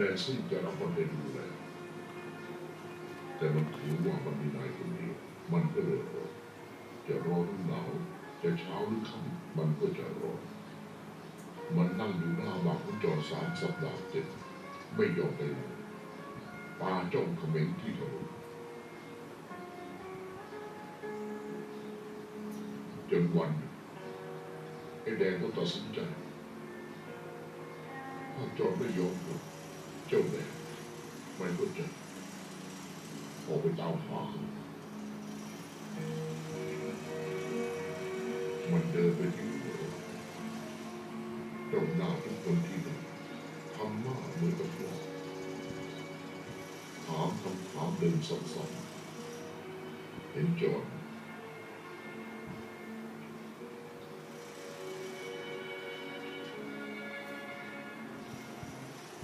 แนนซี่จะรับมันเป็นดูแลแต่มันถือว่ามันมีนายคนเดียวมันก็เลยรอจะร้อนหรือหนาวจะเช้าหรือค่ำมันก็จะรอมันนั่งอยู่หน้าบักคุณจอสามสัปดาห์เต็มไม่ยอมไปไหนตาจ้องเขม็งที่ถนนจนวันหนึ่งไอ้แดงก็ตัดสินใจ ถ้าจอไม่ยอมก็ เจ้าแม่มันก็จะออกไปตามหามันเดินไปที่หัวตรงหน้าทุกคนที่นั่นทำหน้าเหมือนกับว่าถามคำถามเดิมซ้ำๆเห็นจอด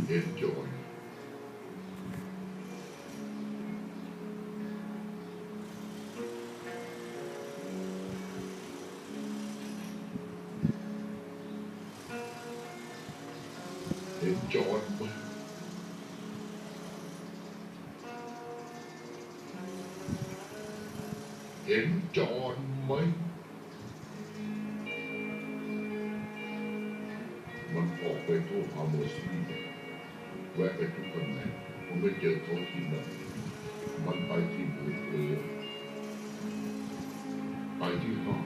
เห็นจอดเห็น แวะไปทุกคนแห่งผมไปเจอเขาที่นั่นมันไปที่บูเอไปที่ห้อง